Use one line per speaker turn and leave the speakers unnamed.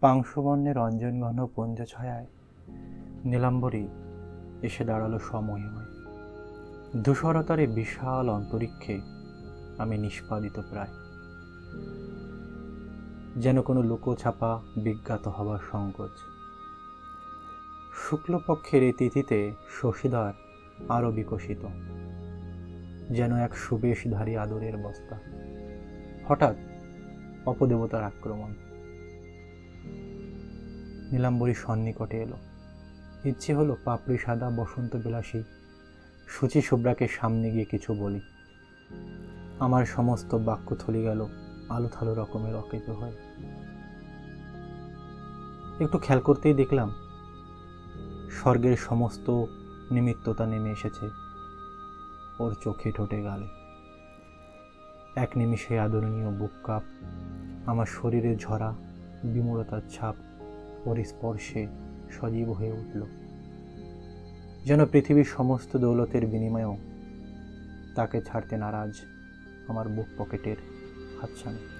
পাংশুবর্ণের রঞ্জন ঘন পুঞ্জ ছায়ায় নীলাম্বরী এসে দাঁড়াল সময় ধূসরতার বিশাল অন্তরিক্ষে আমি নিষ্পাদিত প্রায়। যেন কোনো লুকোছাপা বিজ্ঞাত হবার সংকোচ। শুক্লপক্ষের এই তিথিতে শশীধর আরও বিকশিত। যেন এক সুবেশধারী আদরের বস্তা। হঠাৎ অপদেবতার আক্রমণ। নীলাম্বরী সন্নিকটে এলো। ইচ্ছে হলো পাপড়ি, সাদা, বসন্ত বিলাসী, সুচি শুভ্রাকে সামনে গিয়ে কিছু বলি। আমার সমস্ত বাক্য থলি গেল আলো থালো রকমের অকৃত হয়। একটু খেয়াল করতেই দেখলাম স্বর্গের সমস্ত নিমিত্ততা নেমে এসেছে ওর চোখে ঠোঁটে গালে। এক নিমিষে আদরণীয় বুক কাপ, আমার শরীরে ঝরা বিমূলতার ছাপ ওর স্পর্শে সজীব হয়ে উঠল। যেন পৃথিবীর সমস্ত দৌলতের বিনিময়েও তাকে ছাড়তে নারাজ আমার বুক পকেটের হাতছানি।